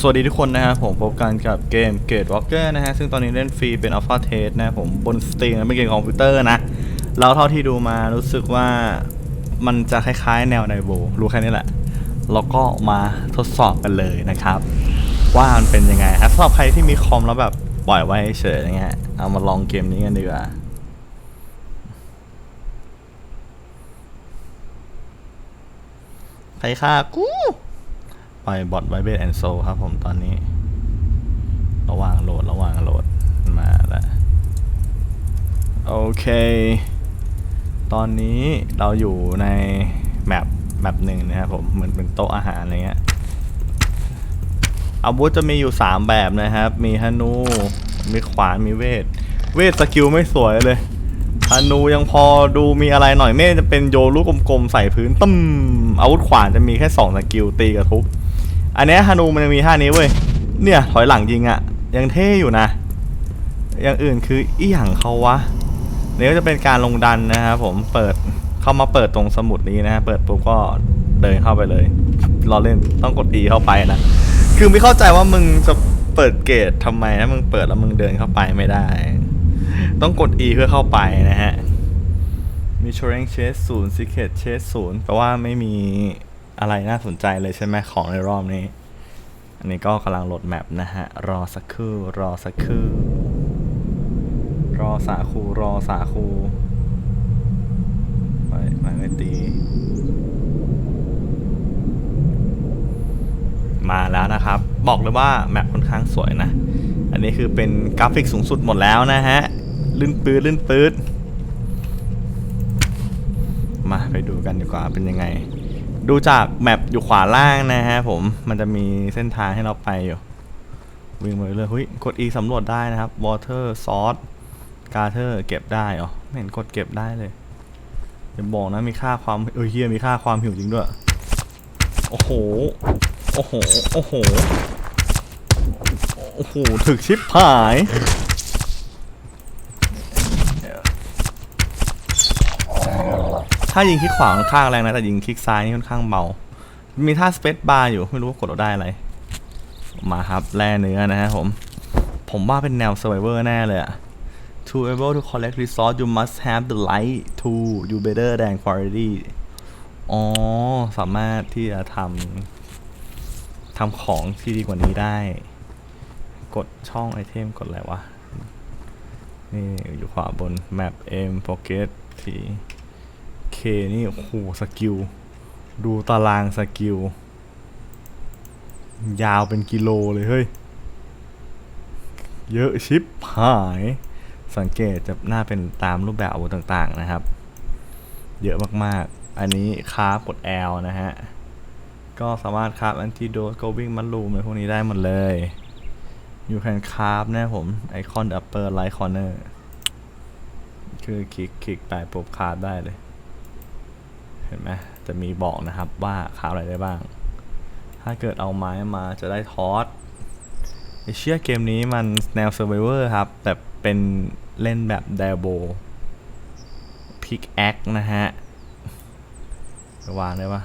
สวัสดีทุกคนนะครับผมพบกันกับเกมเกตวอ l เกอร์นะฮะซึ่งตอนนี้เล่นฟรีเป็นอัลฟาเทสนะผมบนสตรีมเป็นเกมคอมพิวเตอร์นะแล้วเท่าที่ดูมารู้สึกว่ามันจะคล้ายๆ แนวไดโบรู้แค่นี้แหละ แล้วก็มาทดสอบกันเลยนะครับ ว่ามันเป็นยังไงครับสำหรับใครที่มีคอมแล้วแบบปล่อยไว้เฉยอย่างเงี้ยเอามาลองเกมนี้กันดีกว่าใครฆ่ากู ปบอทไวเบสแอนโซครับผมตอนนี้ ระหว่างโหลดระหว่างโหลดมาแล้วโอเค ตอนนี้เราอยู่ในแมปแมปหนึ่งนะครับผมเหมือนเป็นโต๊ะอาหารอะไรเงี้ยอาวุธจะมีอยู่ 3 แบบนะครับ มีธนู มีขวาน มีเวท เวทสกิลไม่สวยเลยธนูยังพอดูมีอะไรหน่อยเมฆจะเป็นโยลูกกลมๆใส่พื้นตึ้มอาวุธขวานจะมีแค่ 2 สกิลตีกับทุบ อันนี้ฮานูมันยังมีท่านี้เว้ย เนี่ยถอยหลังยิงอะ่ะยังเท่อยู่นะ อย่างอื่นคืออีหยังเขาวะเนี่ยจะเป็นการลงดันนะครับผมเปิดเข้ามาเปิดตรงสมุดนี้นะฮะเปิดปุ๊บก็เดินเข้าไปเลยรอเล่นต้องกด E เข้าไปนะคือไม่เข้าใจว่ามึงจะเปิดเกตทำไมนะมึงเปิดแล้วมึงเดินเข้าไปไม่ได้ ต้องกด E เพื่อเข้าไปนะฮะมี t r a i n Chase 0 Secret Chase 0แปลว่าไม่มี อะไรน่าสนใจเลยใช่ไหมของในรอบนี้ อันนี้ก็กำลังโหลดแมปนะฮะ รอสักครู่ รอสักครู่ รอสาคู รอสาคูไปไปไม่ตี มาแล้วนะครับ บอกเลยว่าแมปค่อนข้างสวยนะ อันนี้คือเป็นกราฟิกสูงสุดหมดแล้วนะฮะ ลื่นปืดลื่นปืดมาไปดูกันดีกว่าเป็นยังไง ดูจากแมปอยู่ขวาล่างนะฮะผมมันจะมีเส้นทางให้เราไปอยู่ วิ่งไปเรื่อยเฮ้ยกด E สำรวจได้นะครับ water source gather เก็บได้เหรอไม่เห็นกดเก็บได้เลยอย่าบอกนะมีค่าความเออเฮียมีค่าความหิวจริงด้วย โอ้โห โอ้โห โอ้โห โอ้โห ถึกชิปหาย ถ้ายิงคลิกขวาค่อนข้างแรงนะ แต่ยิงคลิกซ้ายนี่ค่อนข้างเบา มีท่าสเปซบาร์อยู่ ไม่รู้ว่ากดเราได้อะไร มาครับแร่เนื้อนะฮะผม ผมว่าเป็นแนว survivor แน่เลยอะ To able to collect resource you must have the light to you better than quality อ๋อ สามารถที่จะทำทำของที่ดีกว่านี้ได้ กดช่องไอเทมกดอะไรวะ นี่อยู่ขวาบน map m pocket t เค นี่โอ้โหสกิล ดูตารางสกิล ยาวเป็นกิโลเลยเฮ้ย เยอะชิปหาย สังเกตจะน่าเป็นตามรูปแบบอาวุธต่างๆนะครับ เยอะมากๆ อันนี้คาบกด L นะฮะ ก็สามารถคาบอันติโดสโกวิ่งมันลูมอะไรพวกนี้ได้หมดเลยอยู่แคนคาบนะผมไอคอน upper right corner คือคลิกคลิกไปปุ๊บคาบได้เลย เห็นไหมจะมีบอกนะครับว่าคาบอะไรได้บ้าง ถ้าเกิดเอาไม้มาจะได้ทอสไอเชื่อเกมนี้มันแนว Survivor ครับ แต่เป็นเล่นแบบเดโบพิกแอคนะฮะวางได้ปะ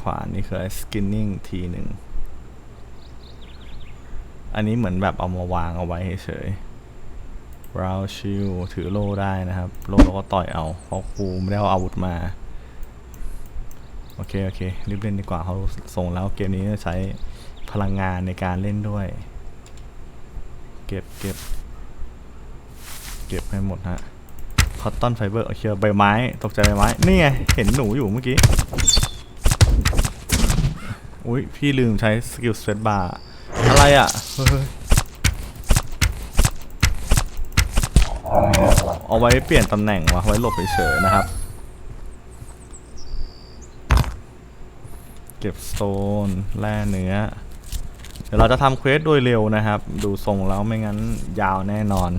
ขวานี่คือ skinning ทีหนึ่ง อันนี้เหมือนแบบเอามาวางเอาไว้เฉยๆ ราวชิลถือโล่ได้นะครับ โล่แล้วก็ต่อยเอา เพราะครูไม่ได้เอาอาวุธมา โอเค โอเครีบเล่นดีกว่าเขาส่งแล้วเกมนี้ใช้พลังงานในการเล่นด้วย เก็บเก็บเก็บให้หมดฮะคอตตอนไฟเบอร์โอเคใบไม้ ตกใจใบไม้ นี่ไง เห็นหนูอยู่เมื่อกี้ อุ้ยพี่ลืมใช้สกิลสเปซบาร์อะไรอะเฮ้ย เอาไว้เปลี่ยนตำแหน่งวะไว้หลบเฉยๆนะครับ เก็บสโตนแร่เนื้อ เดี๋ยวเราจะทำเควสโดยเร็วนะครับ ดูทรงแล้วไม่งั้นยาวแน่นอน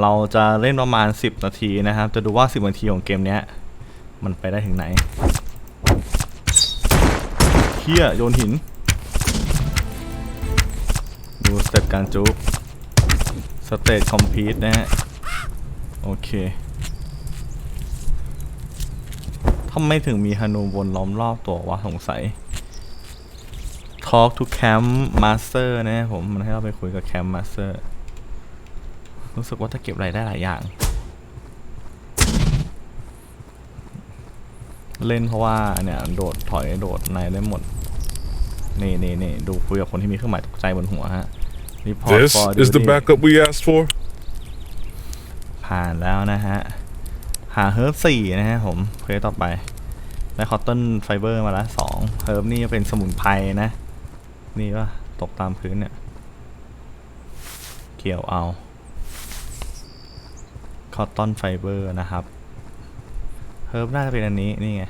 เราจะเล่นประมาณ 10 นาทีนะครับ จะดูว่า 10 นาทีของเกมนี้มันไปได้ถึงไหนเฮียโยนหิน ดูสเต็ปการจุกสเตจคอมพีทนะฮะ โอเคททำไมถึงมีฮานูวนล้อมรอบตัววะสงสัย Talk to Camp Master นะผมมันให้เราไปคุยกับ Camp Master รู้สึกว่าถ้าเก็บอะไรได้หลายอย่าง เล่นเพราะว่าเนี่ยโดดถอยโดดในได้หมดนี่นี่นี่ดูคุยกับคนที่มีเครื่องหมายตกใจบนหัวฮะ Report This for is the duty backup we asked for? ผ่านแล้วนะฮะ หาเฮิร์บสี่นะฮะผมเควสต่อไป ได้คอตตอนไฟเบอร์มาละสองเฮิร์บนี่เป็นสมุนไพรนะ นี่ว่าตกตามพื้นเนี่ย เกี่ยวเอา คอตตอนไฟเบอร์นะครับ เฮิร์บน่าจะเป็นอันนี้ นี่ไง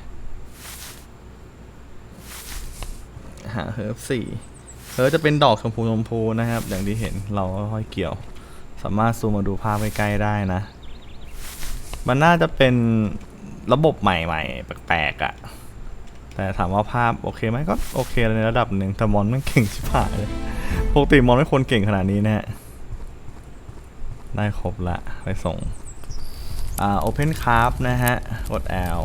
หาเฮิร์บสี่เฮิร์บจะเป็นดอกชมพูชมพูนะครับ อย่างที่เห็นเราก็ค่อยเกี่ยว สามารถซูมมาดูภาพใกล้ๆได้นะ มันน่าจะเป็นระบบใหม่ๆ แปลกๆอะ่ะ แต่ถามว่าภาพโอเคไหมก็โอเคในระดับหนึ่งแต่มอนมันเก่งชิบหายเลยปกติมอนไม่ควรเก่งขนาดนี้นะฮะได้ครบละ ไปส่ง อ่า Open Craft นะฮะกด L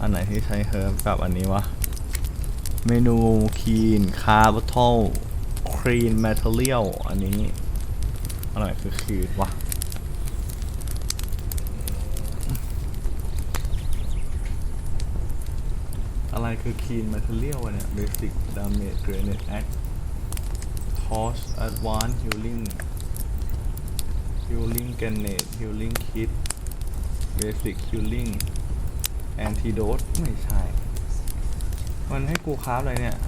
อันไหนที่ใช้เฮิร์บกับอันนี้วะ เมนู Clean Carbotol Clean Material อั ครีนแมทเทเรียลอันนี้อะไรคือคืนวะอะไรคือคีนแมทเทเรียลเนี่ยเบสิกดาเมจเกรเนตแอคทอสอะดวานฮิลลิ่งฮิลลิ่งเกรเนตฮิลลิ่งคิดเบสิกฮิลลิ่งแอนติโดสไม่ใช่ มันให้กูคราฟอะไรเนี่ย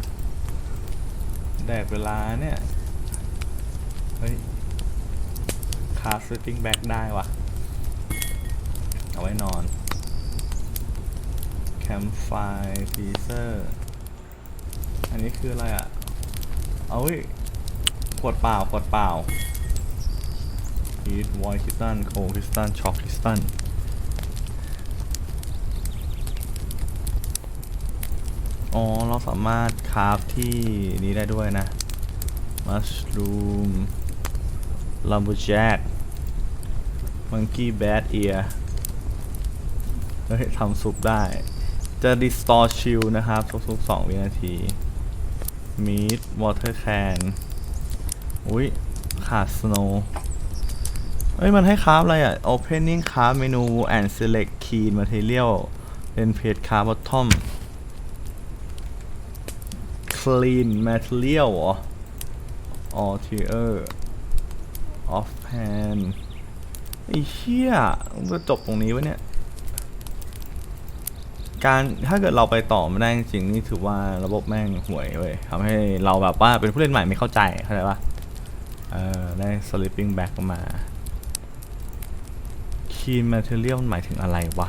แดดเวลาเนี่ย เฮ้ย คาสซิติ้งแบ็กได้วะเอาไว้นอน แคมไฟฟีเซอร์ อันนี้คืออะไรอะ่ะ เอาเว้ย ขวดเปล่า ขวดเปล่าฮีทไวท์คริสตัน โคคริสตัน ช็อกคริสตัน อ๋อ เราสามารถคราฟที่นี้ได้ด้วยนะ มัชลูมลัมบูแจ็คมังกี้แบดเอียร์เฮ้ยทำซุปได้ จะรีสตอร์ชิลนะครับซุปสองวินาทีมีดวอเทอร์แคนอุ้ยขาด snow เฮ้ย มันให้คราฟอะไรอะ opening craft menu and select key material then place craft bottom clean material เหรอ alter of hand ไอ้เหี้ยจะจบตรงนี้วะเนี่ย การถ้าเกิดเราไปต่อไม่ได้จริงนี่ถือว่าระบบแม่งห่วยเว้ยทำให้เราแบบว่าเป็นผู้เล่นใหม่ไม่เข้าใจเข้าใจปะเออได้ sleeping bag มา clean material หมายถึงอะไรวะ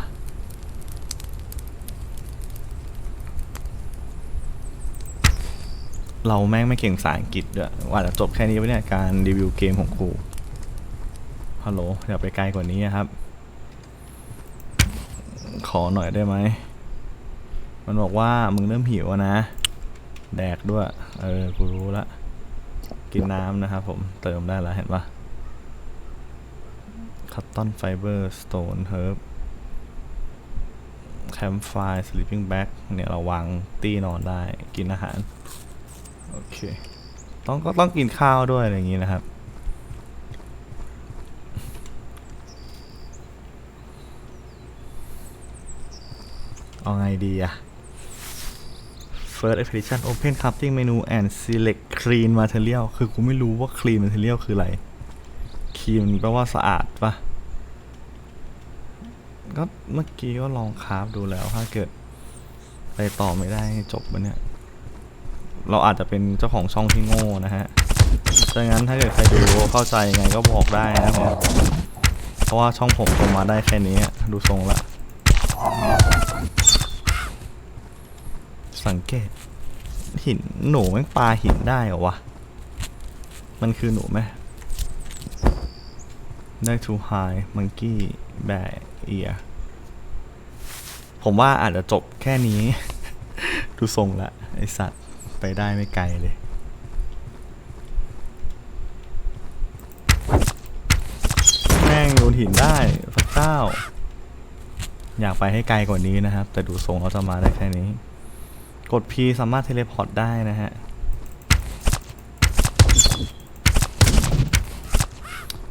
เราแม่งไม่เก่งภาษาอังกฤษด้วยว่าจะจบแค่นี้วะเนี่ยการรีวิวเกมของกูฮัลโหลอย่าไปไกลกว่านี้นะครับ ขอหน่อยได้ไหม มันบอกว่ามึงเริ่มหิวนะ แดกด้วย เออ กูรู้ละ กินน้ำนะครับผม เติมได้แล้วเห็นปะคัตตอนไฟเบอร์สโตนเฮิร์บแคมไฟสลิปปิ้งแบ็กเนี่ยเราวางตีนอนได้ กินอาหาร โอเค ต้องก็ต้องกินข้าวด้วยอะไรอย่างนี้นะครับ เอาไงดีอะ First Expedition Open Crafting Menu and Select Clean Material คือกูไม่รู้ว่า Clean Material คืออะไร Clean แปลว่าสะอาดปะก็เมื่อกี้ก็ลองคราฟดูแล้วถ้าเกิดไปต่อไม่ได้จบมันเนี่ย เราอาจจะเป็นเจ้าของช่องที่โง่นะฮะดังนั้นถ้าเกิดใครดูเข้าใจยังไงก็บอกได้นะครับเพราะว่าช่องผมลงมาได้แค่นี้ดูทรงละ สังเกต หินหนูแม่งปลาหินได้เหรอวะ มันคือหนูไหมได้ too high monkey bear ear ผมว่าอาจจะจบแค่นี้ ดูทรงละไอสัตว์ ไปได้ไม่ไกลเลย แม่งโยนหินได้พระเจ้า อยากไปให้ไกลกว่านี้นะครับ แต่ดูทรงเราจะมาได้แค่นี้ กด P สามารถเทเลพอร์ตได้นะฮะ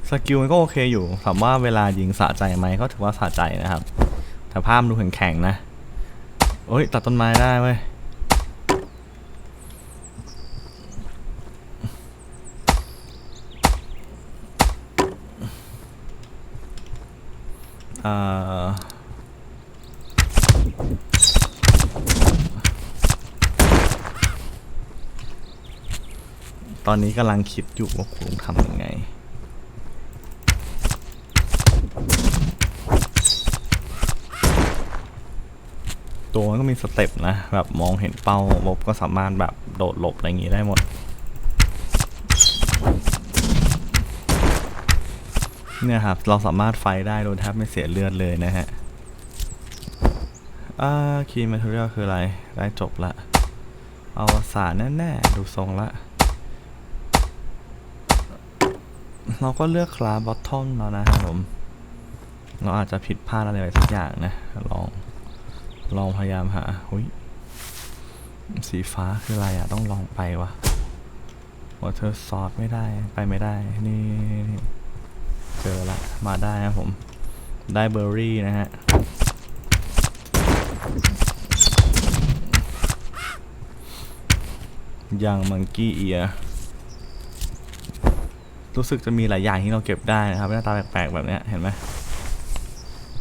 สกิลมันก็โอเคอยู่ ถามว่าเวลายิงสะใจไหมก็ถือว่าสะใจนะครับ แต่ภาพมันดูแข็งๆนะ โอ้ย ตัดต้นไม้ได้เว้ย อ่อตอนนี้กำลังคิดอยู่ว่าผมทำยังไง ตัวมันก็มีสเต็ปนะ แบบมองเห็นเป้าบบก็สามารถแบบโดดหลบอะไรอย่างงี้ได้หมด เนี่ยครับเราสามารถไฟได้โดยแทบไม่เสียเลือดเลยนะฮะอ่าคีย์แมทเรียลคืออะไร ได้จบละเอาสารแน่ๆ ดูทรงละ เราก็เลือกคลาบอททอมแล้วนะครับผม เราอาจจะผิดพลาดอะไรไปสักอย่างนะ ลอง ลองพยายามหาหุยสีฟ้าคืออะไรอะต้องลองไปวะวอเตอร์ซอสไม่ได้ ไปไม่ได้ นี่นี่ เจอละ มาได้ครับผม ได้เบอร์รี่นะฮะยังมังกี้เอียรู้สึกจะมีหลายอย่างที่เราเก็บได้นะครับ หน้าตาแปลกๆแบบนี้เห็นไหม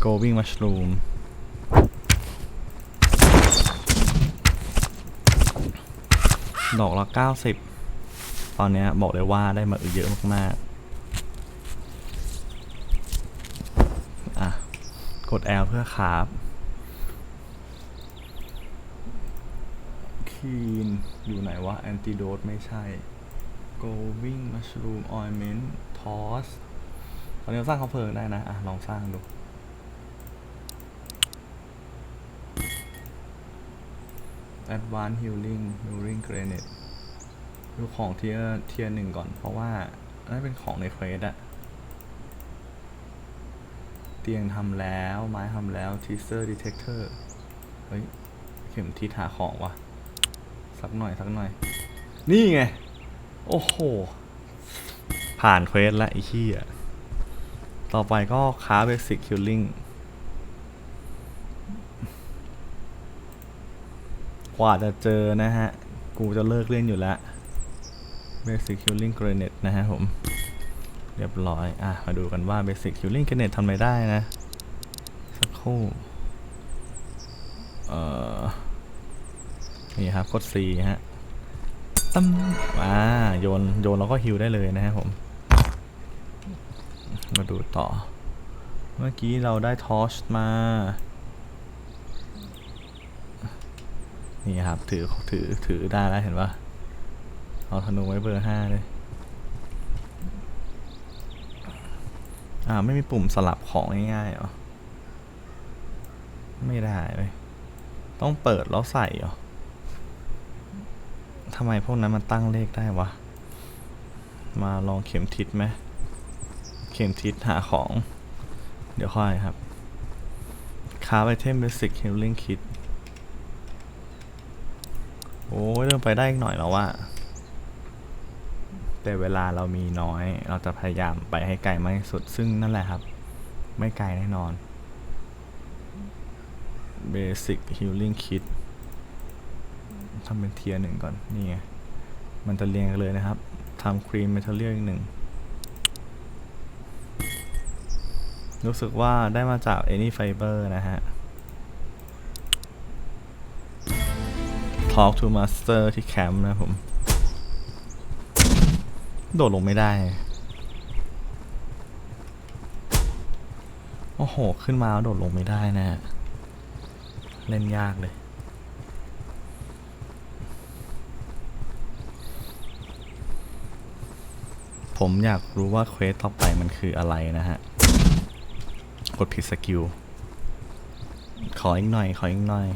Going Mushroom ดอกละ90 ตอนนี้บอกเลยว่าได้มาเยอะมากๆ อะ กด L เพื่อคาฟคีนอยู่ไหนวะ Antidote ไม่ใช่ Going Mushroom Ointment Toss ตอนนี้สร้างเขาเพลิงได้นะ อะ ลองสร้างดู Advanced Healing Healing Grenade ดูของเทียเทียหนึ่งก่อนเพราะว่านั่นเป็นของในเควสอะ ตียงทำแล้ว ไม้ทำแล้ว Teaser Detector เฮ้ย เข็มทิศหาของวะสักหน่อยสักหน่อย นี่ไง โอ้โห ผ่านเควสแล้วไอ้ขี้อะต่อไปก็ค้า Basic Healing กว่าจะเจอนะฮะ กูจะเลิกเล่นอยู่แล้ว Basic Healing Grenade นะฮะผม เรียบร้อย อะ มาดูกันว่า Basic Healing Grenade ทำอะไรได้นะ สักครู่ เอ่อ นี่ครับกด C ฮะตั้มอ่าโยน โยนแล้วก็ฮิวได้เลยนะฮะผม มาดูต่อ เมื่อกี้เราได้ทอชมา นี่ครับ ถือ ถือ ถือได้แล้วเห็นปะเอาธนูไว้เบอร์ห้าเลย อ่าไม่มีปุ่มสลับของง่ายๆเหรอ ไม่ได้เลยต้องเปิดแล้วใส่เหรอทำไมพวกนั้นมันตั้งเลขได้วะ มาลองเข็มทิศไหมเข็มทิศหาของ เดี๋ยวค่อยครับคาไอเทมเบสิกเฮลลิ่งคิด โอ้ยเริ่มไปได้อีกหน่อยแล้วว่า แต่เวลาเรามีน้อย เราจะพยายามไปให้ไกลมากที่สุด ซึ่งนั่นแหละครับ ไม่ไกลแน่นอน Basic Healing Kit ทำเป็นเทียร์หนึ่งก่อน นี่ไง มันจะเรียงกันเลยนะครับทำครีมเมทัลเลียอีกหนึ่ง รู้สึกว่าได้มาจาก Any Fiber นะฮะ Talk to Master ที่แคมป์นะผม โดดลงไม่ได้ โอ้โห ขึ้นมาแล้วโดดลงไม่ได้นะฮะเล่นยากเลย ผมอยากรู้ว่าเควสต่อไปมันคืออะไรนะฮะ กดผิดสกิล ขออีกหน่อย ขออีกหน่อย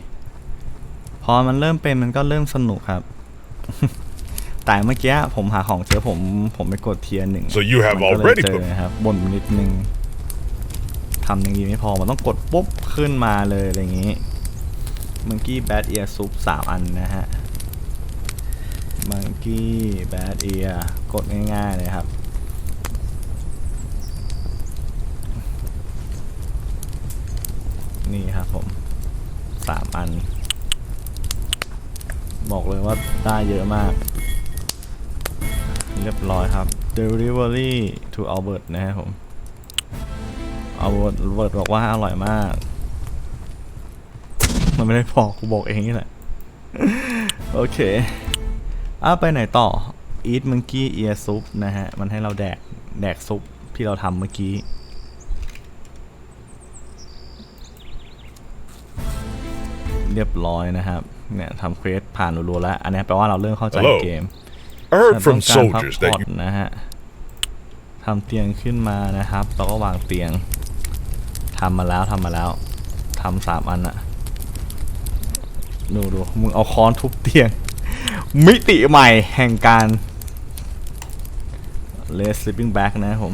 พอมันเริ่มเป็นมันก็เริ่มสนุกครับ แต่เมื่อกี้ผมหาของเจอผมผมไปกดเทียร์หนึ่ง So you have มันก็เลย already เจอ put นะครับบ่นนิดนึงทำอย่างนี้ไม่พอมันต้องกดปุ๊บขึ้นมาเลยอะไรอย่างนี้มังกี้แบดเอียร์ซุปสามอันนะฮะมังกี้แบดเอียร์กดง่ายๆเลยครับ นี่ครับผมสามอัน บอกเลยว่าได้เยอะมาก เรียบร้อยครับ Delivery to Albert นะครับผม Albert Albert บอกว่าอร่อยมาก มันไม่ได้บอกกูบอกเองนี่แหละ โอเคอ้าไปไหนต่อ Eat Monkey Ear Soup นะฮะ มันให้เราแดก แดกซุปที่เราทำเมื่อกี้ เรียบร้อยนะครับ เนี่ยทำเควสผ่านรัวๆแล้ว อันนี้แปลว่าเราเริ่มเข้าใจ Hello เกม I heard from เราต้องการพัก soldiers ผ่อ that น you นะฮะทำเตียงขึ้นมานะครับเราก็วางเตียงทำมาแล้วทำมาแล้วทำสามอันอะดูดูมึงเอาค้อนทุบเตียง มิติใหม่แห่งการเลส sleeping bag นะครับผม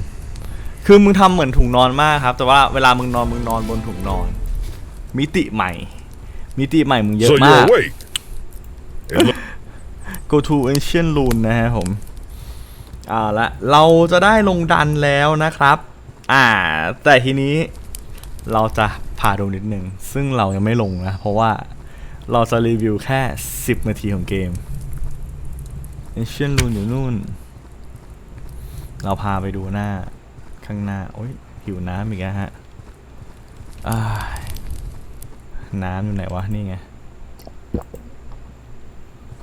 คือมึงทำเหมือนถุงนอนมากครับ แต่ว่าเวลามึงนอนมึงนอนบนถุงนอน มิติใหม่ มิติใหม่มึงเยอะ so มาก go to ancient rune นะฮะผมเอาละ เราจะได้ลงดันแล้วนะครับ อ่า แต่ทีนี้เราจะพาดูนิดนึง ซึ่งเรายังไม่ลงนะ เพราะว่าเราจะรีวิวแค่ 10 นาทีของเกม ancient rune อยู่นู่น เราพาไปดูหน้าข้างหน้า โอ้ยหิวน้ำอีกแล้วฮะอ้าน้ำอยู่ไหนวะ นี่ไง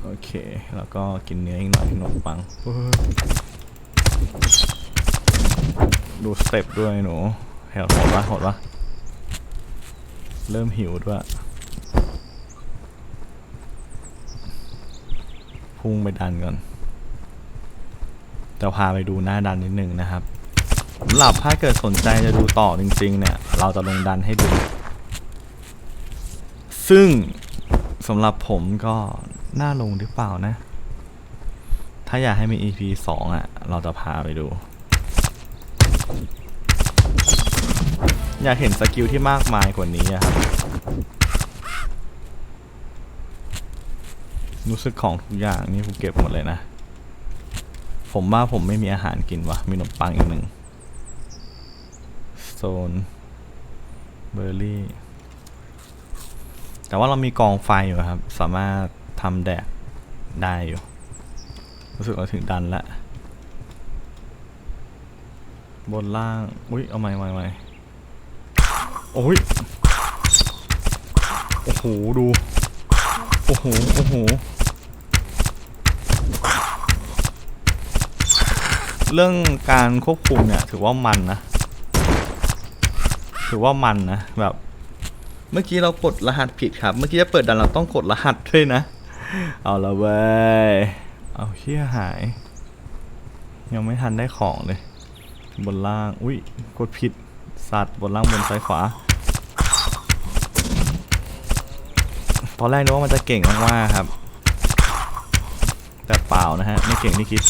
โอเค แล้วก็กินเนื้ออีกหน่อยขนมปัง ดูสเต็ปด้วยหนูแหวหดวะหดวะเริ่มหิวด้วยพุ่งไปดันก่อนจะพาไปดูหน้าดันนิดนึงนะครับสำหรับถ้าเกิดสนใจจะดูต่อจริงๆ เนี่ย เราจะลงดันให้ดู ซึ่งสำหรับผมก็ น่าลงหรือเปล่านะ ถ้าอยากให้มี EP 2อะ เราจะพาไปดู อยากเห็นสกิลที่มากมายกว่านี้อะครับ รู้สึกของทุกอย่างนี่ผมเก็บหมดเลยนะ ผมว่าผมไม่มีอาหารกินวะมีขนมปังอีกหนึ่งโซนเบอร์รี่แต่ว่าเรามีกองไฟอยู่ครับ สามารถ ทำแดกได้อยู่ รู้สึกว่าถึงดันละ บนล่าง อุ้ยเอาไม่ไม่ไม่โอ้ย โอ้โห ดู โอ้โห โอ้โห เรื่องการควบคุมเนี่ย ถือว่ามันนะ ถือว่ามันนะ แบบ เมื่อกี้เรากดรหัสผิดครับ เมื่อกี้จะเปิดดันเราต้องกดรหัสด้วยนะ เอาละเว้ย เอาเฮียหาย ยังไม่ทันได้ของเลย บนล่าง อุ้ย กดผิด สัตว์บนล่างบนซ้ายขวา ตอนแรกนึกว่ามันจะเก่งมากๆครับ แต่เปล่านะฮะ ไม่เก่งที่คิด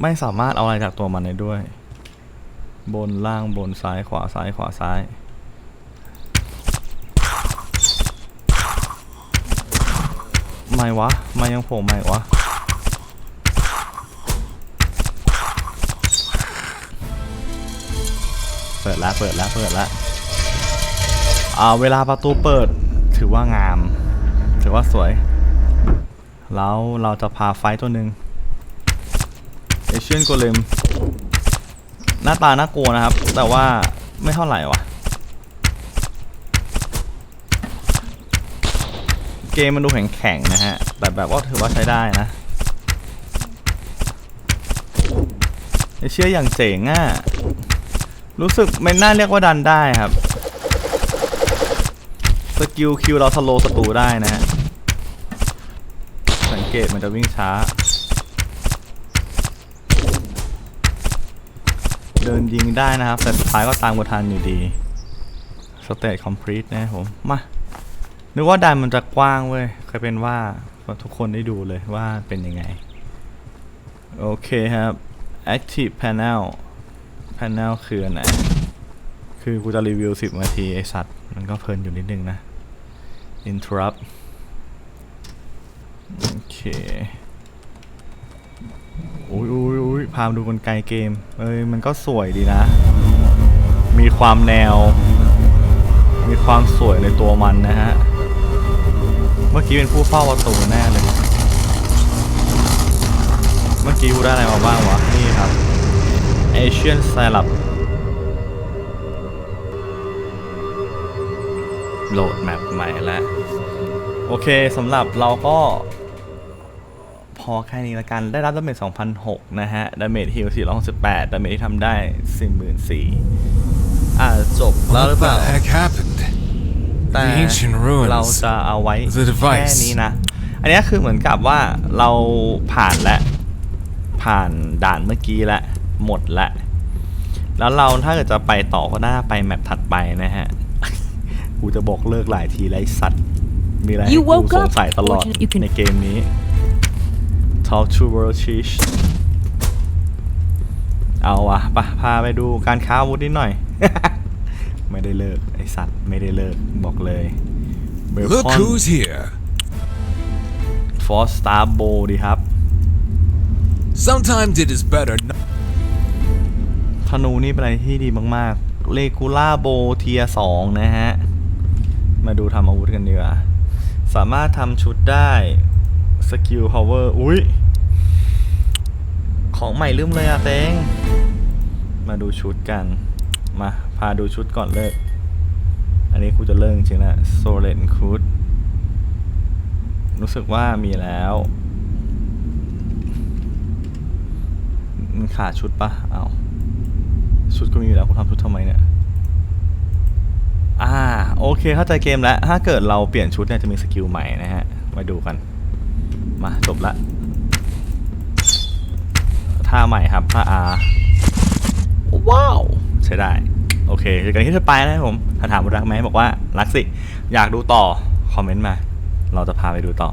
ไม่สามารถเอาอะไรจากตัวมันได้ด้วย บนล่างบนซ้ายขวาซ้ายขวาซ้าย ไม่วะไม่ยังโผล่ไม่วะเปิดแล้วเปิดแล้วเปิดแล้วอ่าเวลาประตูเปิดถือว่างาม ถือว่าสวย แล้วเราจะพาไฟต์ตัวหนึ่งเอเชียนโกเลมหน้าตาน่ากลัวนะครับ แต่ว่าไม่เท่าไหร่วะ เกมมันดูแข็งๆนะฮะ แต่แบบว่าถือว่าใช้ได้นะเชื่ออย่างเจ๋งอะ รู้สึกไม่น่าเรียกว่าดันได้ครับ สกิลคิวเราสโลว์ศัตรูได้นะฮะ สังเกตมันจะวิ่งช้า เดินยิงได้นะครับ แต่สุดท้ายก็ตามกูทันอยู่ดี สเตจคอมพลีทนะผม มา นึกว่าดันมันจะกว้างเว้ยเคยเป็นว่าทุกคนได้ดูเลยว่าเป็นยังไง โอเคครับ active panel panel คืออันไหน คือกูจะรีวิวสิบนาที ไอสัตว์ มันก็เพลินอยู่นิดนึงนะ interrupt โอเคอุ้ยอุ้ยอุ้ยพามาดูกลไกเกม เอ้ย มันก็สวยดีนะ มีความแนว มีความสวยในตัวมันนะฮะ กี้เป็นผู้เฝ้าประตูแน่เลย เมื่อกี้กูได้อะไรมาบ้างวะ นี่ครับ Asian Salad โหลดแมปใหม่แล้ว โอเคสำหรับเราก็ พอแค่นี้ละกันได้รับดาเมจ2006 นะฮะดาเมจฮิล468ดาเมจที่ทำได้ 44,000อ่าจบแล้วหรือเปล่า แต่ The ancient ruins. เราจะเอาไว้ The device. แค่นี้นะ อันนี้คือเหมือนกับว่าเราผ่านแล้วผ่านด่านเมื่อกี้แล้วหมดแล้วแล้วเราถ้าเกิดจะไปต่อก็น่าไปแมปถัดไปนะฮะ กูจะบอกเลิกหลายทีแล้วไรสัตว์ มีอะไรให้ You กู woke สง up. สัยตลอด You can- ในเกมนี้ Talk to World Cheese เอาวะปะพาไปดูการค้าอาวุธนิดหน่อย ไม่ได้เลิกไอสัตว์ไม่ได้เลิกบอกเลย Look who's here. ฟอสตาร์โบดีครับ Sometimes it is better not ธนูนี่เป็นอะไรที่ดีมากๆเลกูล่าโบเทียสองนะฮะ มาดูทำอาวุธกันดีกว่า สามารถทำชุดได้สกิลพาวเวอร์อุ้ยของใหม่ลืมเลยอะเตงมาดูชุดกัน มา พาดูชุดก่อนเลิก อันนี้กูจะเลิกจริงๆนะโซเลนคูดรู้สึกว่ามีแล้วมันขาดชุดปะเอาชุดก็มีอยู่แล้วคุณทำชุดทำไมเนี่ย อ่า โอเคเข้าใจเกมแล้ว ถ้าเกิดเราเปลี่ยนชุดเนี่ยจะมีสกิลใหม่นะฮะ มาดูกัน มาจบละท่าใหม่ครับท่า R ว้าว ใช้ได้ โอเคเจอกันที่ถัดไปนะครับผมถ้าถามว่ารักไหมบอกว่ารักสิ อยากดูต่อ คอมเมนต์มา เราจะพาไปดูต่อ